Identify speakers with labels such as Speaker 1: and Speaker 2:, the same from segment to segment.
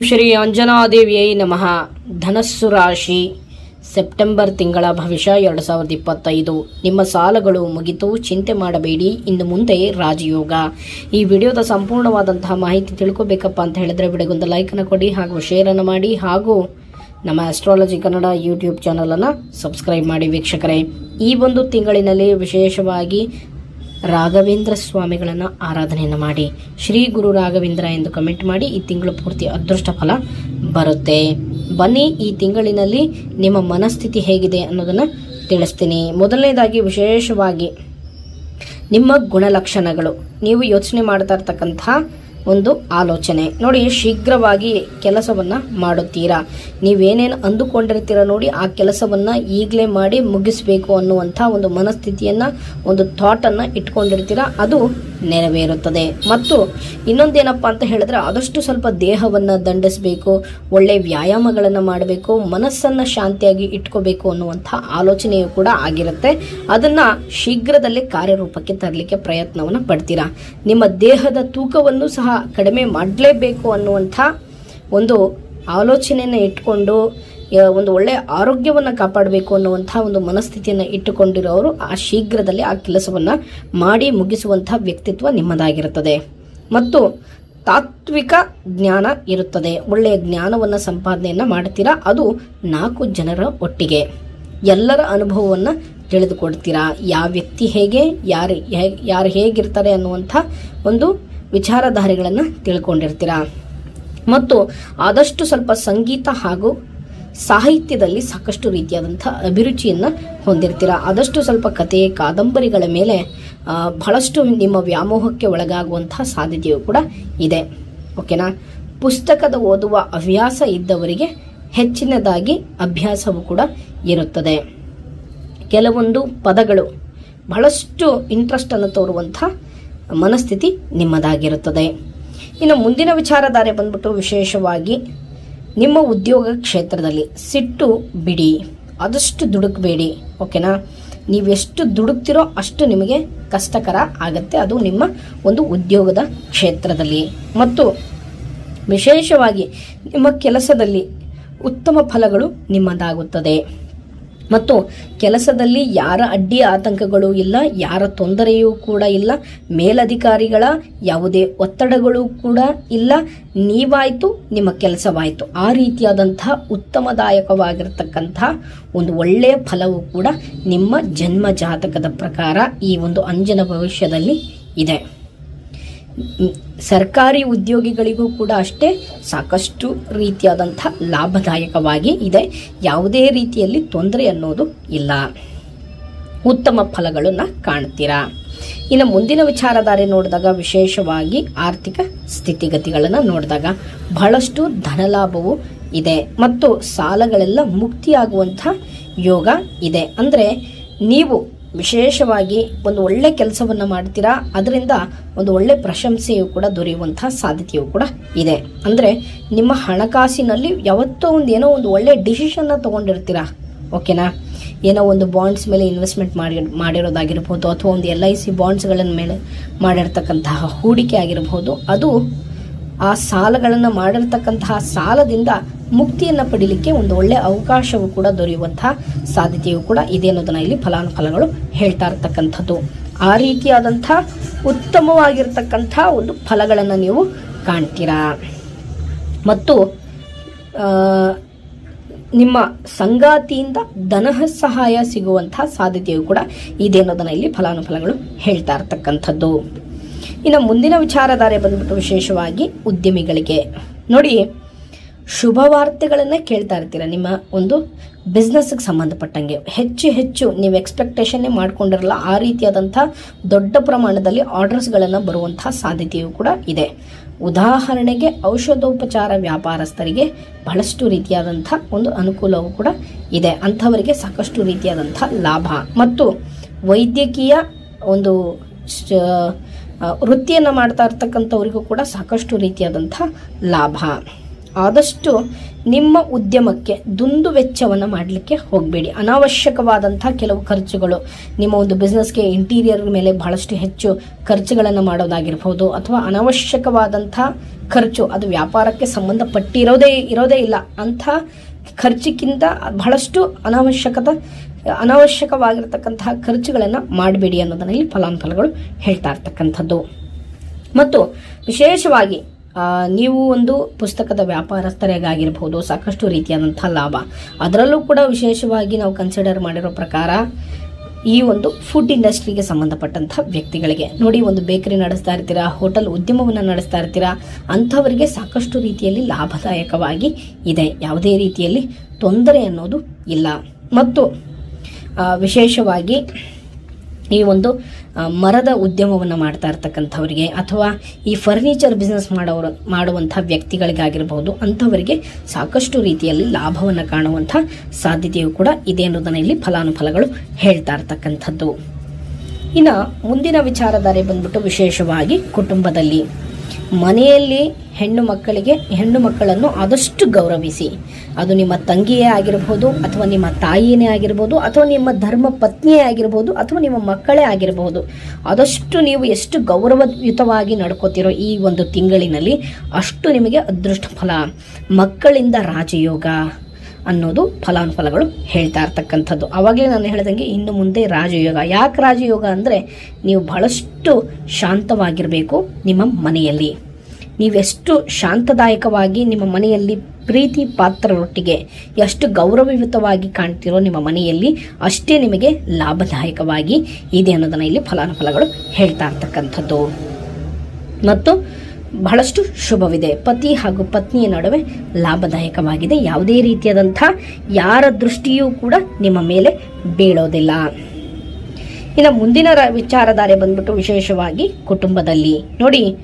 Speaker 1: ಶ್ರೀ ಅಂಜನಾದೇವಿಯೈ ನಮಃ. ಧನಸ್ಸು ರಾಶಿ, ಸೆಪ್ಟೆಂಬರ್ ತಿಂಗಳ ಭವಿಷ್ಯ ಎರಡು ಸಾವಿರದ ಇಪ್ಪತ್ತೈದು. ನಿಮ್ಮ ಸಾಲಗಳು ಮುಗಿತು, ಚಿಂತೆ ಮಾಡಬೇಡಿ. ಇನ್ನು ಮುಂದೆ ರಾಜಯೋಗ. ಈ ವಿಡಿಯೋದ ಸಂಪೂರ್ಣವಾದಂತಹ ಮಾಹಿತಿ ತಿಳ್ಕೊಬೇಕಪ್ಪ ಅಂತ ಹೇಳಿದ್ರೆ ವಿಡಿಯೋಗೊಂದು ಲೈಕನ್ನು ಕೊಡಿ ಹಾಗೂ ಶೇರನ್ನು ಮಾಡಿ ಹಾಗೂ ನಮ್ಮ ಆಸ್ಟ್ರಾಲಜಿ ಕನ್ನಡ ಯೂಟ್ಯೂಬ್ ಚಾನಲನ್ನು ಸಬ್ಸ್ಕ್ರೈಬ್ ಮಾಡಿ ವೀಕ್ಷಕರೇ. ಈ ಒಂದು ತಿಂಗಳಿನಲ್ಲಿ ವಿಶೇಷವಾಗಿ ರಾಘವೇಂದ್ರ ಸ್ವಾಮಿಗಳನ್ನು ಆರಾಧನೆಯನ್ನು ಮಾಡಿ, ಶ್ರೀ ಗುರು ರಾಘವೇಂದ್ರ ಎಂದು ಕಮೆಂಟ್ ಮಾಡಿ ಈ ತಿಂಗಳು ಪೂರ್ತಿ ಅದೃಷ್ಟ ಫಲ ಬರುತ್ತೆ. ಬನ್ನಿ ಈ ತಿಂಗಳಿನಲ್ಲಿ ನಿಮ್ಮ ಮನಸ್ಥಿತಿ ಹೇಗಿದೆ ಅನ್ನೋದನ್ನು ತಿಳಿಸ್ತೀನಿ. ಮೊದಲನೇದಾಗಿ ವಿಶೇಷವಾಗಿ ನಿಮ್ಮ ಗುಣಲಕ್ಷಣಗಳು. ನೀವು ಯೋಚನೆ ಮಾಡ್ತಾ ಇರ್ತಕ್ಕಂತಹ ಒಂದು ಆಲೋಚನೆ. ನೋಡಿ, ಶೀಘ್ರವಾಗಿ ಕೆಲಸವನ್ನು ಮಾಡುತ್ತೀರಾ? ನೀವೇನೇನು ಅಂದುಕೊಂಡಿರ್ತೀರ ನೋಡಿ, ಆ ಕೆಲಸವನ್ನು ಈಗಲೇ ಮಾಡಿ ಮುಗಿಸಬೇಕು ಅನ್ನುವಂಥ ಒಂದು ಮನಸ್ಥಿತಿಯನ್ನು, ಒಂದು ಥಾಟನ್ನು ಇಟ್ಕೊಂಡಿರ್ತೀರ? ಅದು ನೆರವೇರುತ್ತದೆ. ಮತ್ತು ಇನ್ನೊಂದೇನಪ್ಪ ಅಂತ ಹೇಳಿದ್ರೆ, ಆದಷ್ಟು ಸ್ವಲ್ಪ ದೇಹವನ್ನು ದಂಡಿಸಬೇಕು, ಒಳ್ಳೆ ವ್ಯಾಯಾಮಗಳನ್ನು ಮಾಡಬೇಕು, ಮನಸ್ಸನ್ನು ಶಾಂತಿಯಾಗಿ ಇಟ್ಕೋಬೇಕು ಅನ್ನುವಂಥ ಆಲೋಚನೆಯು ಕೂಡ ಆಗಿರುತ್ತೆ. ಅದನ್ನು ಶೀಘ್ರದಲ್ಲೇ ಕಾರ್ಯರೂಪಕ್ಕೆ ತರಲಿಕ್ಕೆ ಪ್ರಯತ್ನವನ್ನು ಪಡ್ತೀರಾ? ನಿಮ್ಮ ದೇಹದ ತೂಕವನ್ನು ಸಹ ಕಡಿಮೆ ಮಾಡಲೇಬೇಕು ಅನ್ನುವಂಥ ಒಂದು ಆಲೋಚನೆಯನ್ನು ಇಟ್ಟುಕೊಂಡು ಒಂದು ಒಳ್ಳೆಯ ಆರೋಗ್ಯವನ್ನು ಕಾಪಾಡಬೇಕು ಅನ್ನುವಂಥ ಒಂದು ಮನಸ್ಥಿತಿಯನ್ನು ಇಟ್ಟುಕೊಂಡಿರೋರು ಆ ಶೀಘ್ರದಲ್ಲಿ ಆ ಕೆಲಸವನ್ನು ಮಾಡಿ ಮುಗಿಸುವಂಥ ವ್ಯಕ್ತಿತ್ವ ನಿಮ್ಮದಾಗಿರುತ್ತದೆ. ಮತ್ತು ತಾತ್ವಿಕ ಜ್ಞಾನ ಇರುತ್ತದೆ. ಒಳ್ಳೆಯ ಜ್ಞಾನವನ್ನು ಸಂಪಾದನೆಯನ್ನು ಮಾಡ್ತೀರಾ? ಅದು ನಾಲ್ಕು ಜನರ ಒಟ್ಟಿಗೆ. ಎಲ್ಲರ ಅನುಭವವನ್ನು ತಿಳಿದುಕೊಡ್ತೀರಾ? ಯಾವ ವ್ಯಕ್ತಿ ಹೇಗೆ, ಯಾರು ಯಾರು ಹೇಗಿರ್ತಾರೆ ಅನ್ನುವಂಥ ಒಂದು ವಿಚಾರಧಾರೆಗಳನ್ನು ತಿಳ್ಕೊಂಡಿರ್ತೀರಾ. ಮತ್ತು ಆದಷ್ಟು ಸ್ವಲ್ಪ ಸಂಗೀತ ಹಾಗೂ ಸಾಹಿತ್ಯದಲ್ಲಿ ಸಾಕಷ್ಟು ರೀತಿಯಾದಂಥ ಅಭಿರುಚಿಯನ್ನು ಹೊಂದಿರ್ತೀರ. ಆದಷ್ಟು ಸ್ವಲ್ಪ ಕತೆ ಕಾದಂಬರಿಗಳ ಮೇಲೆ ಬಹಳಷ್ಟು ನಿಮ್ಮ ವ್ಯಾಮೋಹಕ್ಕೆ ಒಳಗಾಗುವಂತಹ ಸಾಧ್ಯತೆಯು ಕೂಡ ಇದೆ. ಓಕೆನಾ ಪುಸ್ತಕದ ಓದುವ ಹವ್ಯಾಸ ಇದ್ದವರಿಗೆ ಹೆಚ್ಚಿನದಾಗಿ ಅಭ್ಯಾಸವೂ ಕೂಡ ಇರುತ್ತದೆ. ಕೆಲವೊಂದು ಪದಗಳು ಬಹಳಷ್ಟು ಇಂಟ್ರೆಸ್ಟನ್ನು ತೋರುವಂಥ ಮನಸ್ಥಿತಿ ನಿಮ್ಮದಾಗಿರುತ್ತದೆ. ಇನ್ನು ಮುಂದಿನ ವಿಚಾರಧಾರೆ ಬಂದ್ಬಿಟ್ಟು ವಿಶೇಷವಾಗಿ ನಿಮ್ಮ ಉದ್ಯೋಗ ಕ್ಷೇತ್ರದಲ್ಲಿ ಸಿಟ್ಟು ಬಿಡಿ, ಆದಷ್ಟು ದುಡುಕಬೇಡಿ, ಓಕೆನಾ? ನೀವೆಷ್ಟು ದುಡುಕ್ತಿರೋ ಅಷ್ಟು ನಿಮಗೆ ಕಷ್ಟಕರ ಆಗುತ್ತೆ. ಅದು ನಿಮ್ಮ ಒಂದು ಉದ್ಯೋಗದ ಕ್ಷೇತ್ರದಲ್ಲಿ. ಮತ್ತು ವಿಶೇಷವಾಗಿ ನಿಮ್ಮ ಕೆಲಸದಲ್ಲಿ ಉತ್ತಮ ಫಲಗಳು ನಿಮ್ಮದಾಗುತ್ತದೆ. ಮತ್ತು ಕೆಲಸದಲ್ಲಿ ಯಾರ ಅಡ್ಡಿ ಆತಂಕಗಳು ಇಲ್ಲ, ಯಾರ ತೊಂದರೆಯೂ ಕೂಡ ಇಲ್ಲ, ಮೇಲಧಿಕಾರಿಗಳ ಯಾವುದೇ ಒತ್ತಡಗಳು ಕೂಡ ಇಲ್ಲ. ನೀವಾಯಿತು, ನಿಮ್ಮ ಕೆಲಸವಾಯಿತು. ಆ ರೀತಿಯಾದಂತಹ ಉತ್ತಮದಾಯಕವಾಗಿರ್ತಕ್ಕಂತಹ ಒಂದು ಒಳ್ಳೆಯ ಫಲವು ಕೂಡ ನಿಮ್ಮ ಜನ್ಮ ಜಾತಕದ ಪ್ರಕಾರ ಈ ಒಂದು ಅಂಜನ ಭವಿಷ್ಯದಲ್ಲಿ ಇದೆ. ಸರ್ಕಾರಿ ಉದ್ಯೋಗಿಗಳಿಗೂ ಕೂಡ ಅಷ್ಟೇ ಸಾಕಷ್ಟು ರೀತಿಯಾದಂಥ ಲಾಭದಾಯಕವಾಗಿ ಇದೆ. ಯಾವುದೇ ರೀತಿಯಲ್ಲಿ ತೊಂದರೆ ಅನ್ನೋದು ಇಲ್ಲ. ಉತ್ತಮ ಫಲಗಳನ್ನು ಕಾಣ್ತೀರಾ? ಇನ್ನು ಮುಂದಿನ ವಿಚಾರಧಾರೆ ನೋಡಿದಾಗ, ವಿಶೇಷವಾಗಿ ಆರ್ಥಿಕ ಸ್ಥಿತಿಗತಿಗಳನ್ನು ನೋಡಿದಾಗ ಬಹಳಷ್ಟು ಧನಲಾಭವು ಇದೆ ಮತ್ತು ಸಾಲಗಳೆಲ್ಲ ಮುಕ್ತಿಯಾಗುವಂಥ ಯೋಗ ಇದೆ. ಅಂದರೆ ನೀವು ವಿಶೇಷವಾಗಿ ಒಂದು ಒಳ್ಳೆ ಕೆಲಸವನ್ನು ಮಾಡ್ತೀರಾ, ಅದರಿಂದ ಒಂದು ಒಳ್ಳೆ ಪ್ರಶಂಸೆಯು ಕೂಡ ದೊರೆಯುವಂಥ ಸಾಧ್ಯತೆಯು ಕೂಡ ಇದೆ. ಅಂದರೆ ನಿಮ್ಮ ಹಣಕಾಸಿನಲ್ಲಿ ಯಾವತ್ತೋ ಒಂದು ಏನೋ ಒಂದು ಒಳ್ಳೆ ಡಿಸಿಷನ್ನ ತೊಗೊಂಡಿರ್ತೀರಾ? ಓಕೆನಾ ಏನೋ ಒಂದು ಬಾಂಡ್ಸ್ ಮೇಲೆ ಇನ್ವೆಸ್ಟ್ಮೆಂಟ್ ಮಾಡಿ, ಮಾಡಿರೋದಾಗಿರ್ಬೋದು, ಅಥವಾ ಒಂದು ಎಲ್ ಐ ಸಿ ಬಾಂಡ್ಸ್ಗಳನ್ನ ಮೇಲೆ ಮಾಡಿರ್ತಕ್ಕಂತಹ ಹೂಡಿಕೆ ಆಗಿರಬಹುದು ಅದು ಆ ಸಾಲಗಳನ್ನು ಮಾಡಿರ್ತಕ್ಕಂತಹ ಸಾಲದಿಂದ ಮುಕ್ತಿಯನ್ನು ಪಡೀಲಿಕ್ಕೆ ಒಂದು ಒಳ್ಳೆಯ ಅವಕಾಶವೂ ಕೂಡ ದೊರೆಯುವಂತಹ ಸಾಧ್ಯತೆಯು ಕೂಡ ಇದೆ ಅನ್ನೋದನ್ನ ಇಲ್ಲಿ ಫಲಾನುಫಲಗಳು ಹೇಳ್ತಾ ಇರ್ತಕ್ಕಂಥದ್ದು. ಆ ರೀತಿಯಾದಂಥ ಉತ್ತಮವಾಗಿರ್ತಕ್ಕಂಥ ಒಂದು ಫಲಗಳನ್ನು ನೀವು ಕಾಣ್ತೀರಾ? ಮತ್ತು ನಿಮ್ಮ ಸಂಗಾತಿಯಿಂದ ಧನ ಸಹಾಯ ಸಿಗುವಂತಹ ಸಾಧ್ಯತೆಯು ಕೂಡ ಇದೆ ಅನ್ನೋದನ್ನ ಇಲ್ಲಿ ಫಲಾನುಫಲಗಳು ಹೇಳ್ತಾ ಇರ್ತಕ್ಕಂಥದ್ದು. ಇನ್ನು ಮುಂದಿನ ವಿಚಾರಧಾರೆ ಬಂದ್ಬಿಟ್ಟು ವಿಶೇಷವಾಗಿ ಉದ್ಯಮಿಗಳಿಗೆ. ನೋಡಿ ಶುಭ ವಾರ್ತೆಗಳನ್ನೇ ಕೇಳ್ತಾ ಇರ್ತೀರ ನಿಮ್ಮ ಒಂದು ಬಿಸ್ನೆಸ್ಗೆ ಸಂಬಂಧಪಟ್ಟಂಗೆ? ಹೆಚ್ಚು ಹೆಚ್ಚು ನೀವು ಎಕ್ಸ್ಪೆಕ್ಟೇಷನ್ನೇ ಮಾಡ್ಕೊಂಡಿರಲ್ಲ, ಆ ರೀತಿಯಾದಂಥ ದೊಡ್ಡ ಪ್ರಮಾಣದಲ್ಲಿ ಆರ್ಡರ್ಸ್ಗಳನ್ನು ಬರುವಂತಹ ಸಾಧ್ಯತೆಯೂ ಕೂಡ ಇದೆ. ಉದಾಹರಣೆಗೆ ಔಷಧೋಪಚಾರ ವ್ಯಾಪಾರಸ್ಥರಿಗೆ ಬಹಳಷ್ಟು ರೀತಿಯಾದಂಥ ಒಂದು ಅನುಕೂಲವೂ ಕೂಡ ಇದೆ. ಅಂಥವರಿಗೆ ಸಾಕಷ್ಟು ರೀತಿಯಾದಂಥ ಲಾಭ. ಮತ್ತು ವೈದ್ಯಕೀಯ ಒಂದು ವೃತ್ತಿಯನ್ನು ಮಾಡ್ತಾ ಇರ್ತಕ್ಕಂಥವರಿಗೂ ಕೂಡ ಸಾಕಷ್ಟು ರೀತಿಯಾದಂಥ ಲಾಭ. ಆದಷ್ಟು ನಿಮ್ಮ ಉದ್ಯಮಕ್ಕೆ ದುಂದು ವೆಚ್ಚವನ್ನು ಮಾಡಲಿಕ್ಕೆ ಹೋಗಬೇಡಿ. ಅನಾವಶ್ಯಕವಾದಂಥ ಕೆಲವು ಖರ್ಚುಗಳು ನಿಮ್ಮ ಒಂದು ಬಿಸ್ನೆಸ್ಗೆ ಇಂಟೀರಿಯರ್ ಮೇಲೆ ಬಹಳಷ್ಟು ಹೆಚ್ಚು ಖರ್ಚುಗಳನ್ನು ಮಾಡೋದಾಗಿರ್ಬೋದು ಅಥವಾ ಅನಾವಶ್ಯಕವಾದಂಥ ಖರ್ಚು ಅದು ವ್ಯಾಪಾರಕ್ಕೆ ಸಂಬಂಧಪಟ್ಟಿರೋದೇ, ಇರೋದೇ ಇಲ್ಲ. ಅಂಥ ಖರ್ಚಿಗಿಂತ ಬಹಳಷ್ಟು ಅನಾವಶ್ಯಕತೆ ಅನಾವಶ್ಯಕವಾಗಿರ್ತಕ್ಕಂತಹ ಖರ್ಚುಗಳನ್ನು ಮಾಡಬೇಡಿ ಅನ್ನೋದನ್ನ ಇಲ್ಲಿ ಫಲಾನುಫಲಗಳು ಹೇಳ್ತಾ ಇರ್ತಕ್ಕಂಥದ್ದು. ಮತ್ತು ವಿಶೇಷವಾಗಿ ನೀವು ಒಂದು ಪುಸ್ತಕದ ವ್ಯಾಪಾರಸ್ಥರಿಗಾಗಿರ್ಬೋದು, ಸಾಕಷ್ಟು ರೀತಿಯಾದಂಥ ಲಾಭ. ಅದರಲ್ಲೂ ಕೂಡ ವಿಶೇಷವಾಗಿ ನಾವು ಕನ್ಸಿಡರ್ ಮಾಡಿರೋ ಪ್ರಕಾರ, ಈ ಒಂದು ಫುಡ್ ಇಂಡಸ್ಟ್ರಿಗೆ ಸಂಬಂಧಪಟ್ಟಂಥ ವ್ಯಕ್ತಿಗಳಿಗೆ ನೋಡಿ, ಒಂದು ಬೇಕರಿ ನಡೆಸ್ತಾ ಇರ್ತೀರಾ ಹೋಟೆಲ್ ಉದ್ಯಮವನ್ನು ನಡೆಸ್ತಾ ಇರ್ತೀರಾ, ಅಂಥವರಿಗೆ ಸಾಕಷ್ಟು ರೀತಿಯಲ್ಲಿ ಲಾಭದಾಯಕವಾಗಿ ಇದೆ. ಯಾವುದೇ ರೀತಿಯಲ್ಲಿ ತೊಂದರೆ ಅನ್ನೋದು ಇಲ್ಲ. ಮತ್ತು ವಿಶೇಷವಾಗಿ ಈ ಒಂದು ಮರದ ಉದ್ಯಮವನ್ನು ಮಾಡ್ತಾ ಇರ್ತಕ್ಕಂಥವ್ರಿಗೆ ಅಥವಾ ಈ ಫರ್ನಿಚರ್ ಬಿಸ್ನೆಸ್ ಮಾಡೋರು ಮಾಡುವಂಥ ವ್ಯಕ್ತಿಗಳಿಗಾಗಿರ್ಬೋದು, ಅಂಥವರಿಗೆ ಸಾಕಷ್ಟು ರೀತಿಯಲ್ಲಿ ಲಾಭವನ್ನು ಕಾಣುವಂಥ ಸಾಧ್ಯತೆಯು ಕೂಡ ಇದೆ ಅನ್ನೋದನ್ನು ಇಲ್ಲಿ ಫಲಾನುಫಲಗಳು ಹೇಳ್ತಾ ಇರ್ತಕ್ಕಂಥದ್ದು. ಇನ್ನು ಮುಂದಿನ ವಿಚಾರಧಾರೆ ಬಂದ್ಬಿಟ್ಟು ವಿಶೇಷವಾಗಿ ಕುಟುಂಬದಲ್ಲಿ. ಮನೆಯಲ್ಲಿ ಹೆಣ್ಣು ಮಕ್ಕಳಿಗೆ, ಹೆಣ್ಣು ಮಕ್ಕಳನ್ನು ಆದಷ್ಟು ಗೌರವಿಸಿ. ಅದು ನಿಮ್ಮ ತಂಗಿಯೇ ಆಗಿರಬಹುದು ಅಥವಾ ನಿಮ್ಮ ತಾಯಿಯೇ ಆಗಿರ್ಬೋದು, ಅಥವಾ ನಿಮ್ಮ ಧರ್ಮ ಪತ್ನಿಯೇ ಆಗಿರ್ಬೋದು, ಅಥವಾ ನಿಮ್ಮ ಮಕ್ಕಳೇ ಆಗಿರಬಹುದು ಆದಷ್ಟು ನೀವು ಎಷ್ಟು ಗೌರವಯುತವಾಗಿ ನಡ್ಕೋತಿರೋ ಈ ಒಂದು ತಿಂಗಳಿನಲ್ಲಿ ಅಷ್ಟು ನಿಮಗೆ ಅದೃಷ್ಟ ಫಲ. ಮಕ್ಕಳಿಂದ ರಾಜಯೋಗ ಅನ್ನೋದು ಫಲಾನುಫಲಗಳು ಹೇಳ್ತಾ ಇರ್ತಕ್ಕಂಥದ್ದು. ಅವಾಗಲೇ ನಾನು ಹೇಳಿದಂಗೆ ಇನ್ನು ಮುಂದೆ ರಾಜಯೋಗ. ಯಾಕೆ ರಾಜಯೋಗ ಅಂದರೆ ನೀವು ಬಹಳಷ್ಟು ಶಾಂತವಾಗಿರಬೇಕು ನಿಮ್ಮ ಮನೆಯಲ್ಲಿ. ನೀವೆಷ್ಟು ಶಾಂತದಾಯಕವಾಗಿ ನಿಮ್ಮ ಮನೆಯಲ್ಲಿ ಪ್ರೀತಿ ಪಾತ್ರರೊಟ್ಟಿಗೆ ಎಷ್ಟು ಗೌರವಯುತವಾಗಿ ಕಾಣ್ತಿರೋ ನಿಮ್ಮ ಮನೆಯಲ್ಲಿ ಅಷ್ಟೇ ನಿಮಗೆ ಲಾಭದಾಯಕವಾಗಿ ಇದೆ ಅನ್ನೋದನ್ನು ಇಲ್ಲಿ ಫಲಾನುಫಲಗಳು ಹೇಳ್ತಾ ಇರ್ತಕ್ಕಂಥದ್ದು. ಮತ್ತು ಬಹಳಷ್ಟು ಶುಭವಿದೆ. ಪತಿ ಹಾಗೂ ಪತ್ನಿಯ ನಡುವೆ ಲಾಭದಾಯಕವಾಗಿದೆ. ಯಾವುದೇ ರೀತಿಯಾದಂಥ ಯಾರ ದೃಷ್ಟಿಯೂ ಕೂಡ ನಿಮ್ಮ ಮೇಲೆ ಬೀಳೋದಿಲ್ಲ. ಇನ್ನು ಮುಂದಿನ ವಿಚಾರಧಾರೆ ಬಂದ್ಬಿಟ್ಟು ವಿಶೇಷವಾಗಿ ಕುಟುಂಬದಲ್ಲಿ. ನೋಡಿ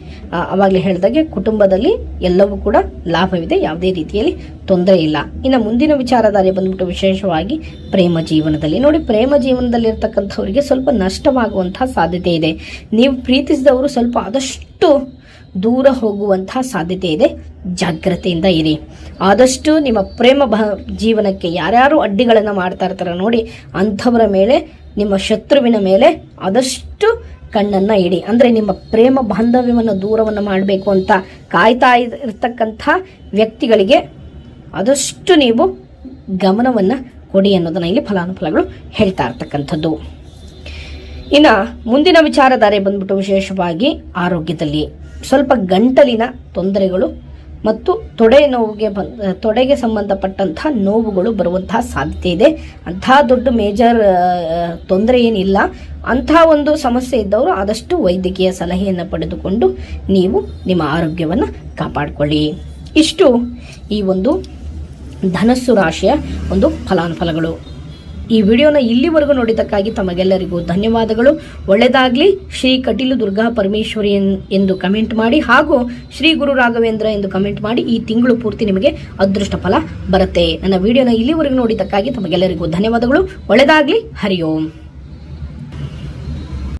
Speaker 1: ಅವಾಗಲೇ ಹೇಳಿದಾಗೆ ಕುಟುಂಬದಲ್ಲಿ ಎಲ್ಲವೂ ಕೂಡ ಲಾಭವಿದೆ. ಯಾವುದೇ ರೀತಿಯಲ್ಲಿ ತೊಂದರೆ ಇಲ್ಲ. ಇನ್ನು ಮುಂದಿನ ವಿಚಾರಧಾರೆ ಬಂದ್ಬಿಟ್ಟು ವಿಶೇಷವಾಗಿ ಪ್ರೇಮ ಜೀವನದಲ್ಲಿ. ನೋಡಿ, ಪ್ರೇಮ ಜೀವನದಲ್ಲಿ ಇರ್ತಕ್ಕಂಥವರಿಗೆ ಸ್ವಲ್ಪ ನಷ್ಟವಾಗುವಂತಹ ಸಾಧ್ಯತೆ ಇದೆ. ನೀವು ಪ್ರೀತಿಸಿದವರು ಸ್ವಲ್ಪ ಆದಷ್ಟು ದೂರ ಹೋಗುವಂತಹ ಸಾಧ್ಯತೆ ಇದೆ. ಜಾಗ್ರತೆಯಿಂದ ಇರಿ. ಆದಷ್ಟು ನಿಮ್ಮ ಪ್ರೇಮ ಬ ಜೀವನಕ್ಕೆ ಯಾರ್ಯಾರು ಅಡ್ಡಿಗಳನ್ನು ಮಾಡ್ತಾ ಇರ್ತಾರೆ ನೋಡಿ, ಅಂಥವರ ಮೇಲೆ, ನಿಮ್ಮ ಶತ್ರುವಿನ ಮೇಲೆ ಆದಷ್ಟು ಕಣ್ಣನ್ನು ಇಡಿ. ಅಂದರೆ ನಿಮ್ಮ ಪ್ರೇಮ ಬಾಂಧವ್ಯವನ್ನು ದೂರವನ್ನು ಮಾಡಬೇಕು ಅಂತ ಕಾಯ್ತಾ ಇರ್- ಇರ್ತಕ್ಕಂಥ ವ್ಯಕ್ತಿಗಳಿಗೆ ಆದಷ್ಟು ನೀವು ಗಮನವನ್ನು ಕೊಡಿ ಅನ್ನೋದನ್ನು ಇಲ್ಲಿ ಫಲಾನುಫಲಗಳು ಹೇಳ್ತಾ ಇರ್ತಕ್ಕಂಥದ್ದು. ಇನ್ನು ಮುಂದಿನ ವಿಚಾರಧಾರೆ ಬಂದ್ಬಿಟ್ಟು ವಿಶೇಷವಾಗಿ ಆರೋಗ್ಯದಲ್ಲಿ. ಸ್ವಲ್ಪ ಗಂಟಲಿನ ತೊಂದರೆಗಳು ಮತ್ತು ತೊಡೆ ನೋವಿಗೆ ತೊಡೆಗೆ ಸಂಬಂಧಪಟ್ಟಂತಹ ನೋವುಗಳು ಬರುವಂತಹ ಸಾಧ್ಯತೆ ಇದೆ. ಅಂತಹ ದೊಡ್ಡ ಮೇಜರ್ ತೊಂದರೆ ಏನಿಲ್ಲ. ಅಂತಹ ಒಂದು ಸಮಸ್ಯೆ ಇದ್ದವರು ಆದಷ್ಟು ವೈದ್ಯಕೀಯ ಸಲಹೆಯನ್ನು ಪಡೆದುಕೊಂಡು ನೀವು ನಿಮ್ಮ ಆರೋಗ್ಯವನ್ನು ಕಾಪಾಡಿಕೊಳ್ಳಿ. ಇಷ್ಟು ಈ ಒಂದು ಧನಸ್ಸು ರಾಶಿಯ ಒಂದು ಫಲಾನುಫಲಗಳು. ಈ ವಿಡಿಯೋನ ಇಲ್ಲಿವರೆಗೂ ನೋಡಿದ್ದಕ್ಕಾಗಿ ತಮಗೆಲ್ಲರಿಗೂ ಧನ್ಯವಾದಗಳು. ಒಳ್ಳೆಯದಾಗಲಿ ಶ್ರೀ ಕಟೀಲು ದುರ್ಗಾ ಪರಮೇಶ್ವರಿ ಎಂದು ಕಮೆಂಟ್ ಮಾಡಿ ಹಾಗೂ ಶ್ರೀ ಗುರು ರಾಘವೇಂದ್ರ ಎಂದು ಕಮೆಂಟ್ ಮಾಡಿ ಈ ತಿಂಗಳು ಪೂರ್ತಿ ನಿಮಗೆ ಅದೃಷ್ಟ ಫಲ ಬರುತ್ತೆ. ನನ್ನ ವಿಡಿಯೋನ ಇಲ್ಲಿವರೆಗೂ ನೋಡಿದ್ದಕ್ಕಾಗಿ ತಮಗೆಲ್ಲರಿಗೂ ಧನ್ಯವಾದಗಳು. ಒಳ್ಳೆಯದಾಗಲಿ ಹರಿ ಓಂ